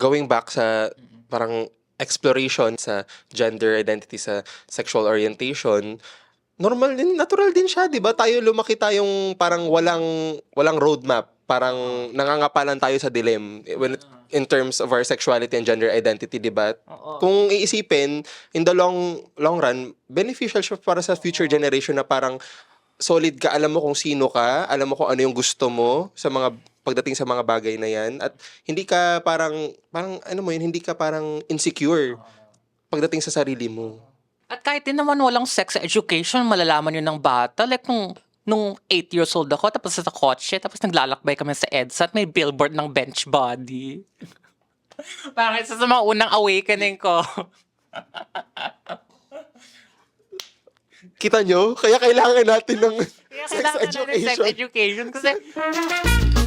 going back sa parang exploration sa gender identity, sa sexual orientation, normal din, natural din siya, 'di ba? Tayo lumaki tayong parang walang walang roadmap, parang nangangapalan tayo sa dilim when it- in terms of our sexuality and gender identity, 'di ba? Kung iisipin, in the long long run, beneficial siya para sa future generation na parang solid ka, alam mo kung sino ka, alam mo kung ano yung gusto mo sa mga pagdating sa mga bagay na yan at hindi ka parang parang ano mo yun, hindi ka parang insecure pagdating sa sarili mo. At kahit din naman walang sex education, malalaman yun ng bata. Like nung, nung 8 years old ako, tapos sa kotse, tapos naglalakbay kami sa EDSA at may billboard ng bench body. Parang isa sa mga unang awakening ko. Kita nyo? Kaya kailangan natin ng Kaya sex kailangan natin ng sex education. education kasi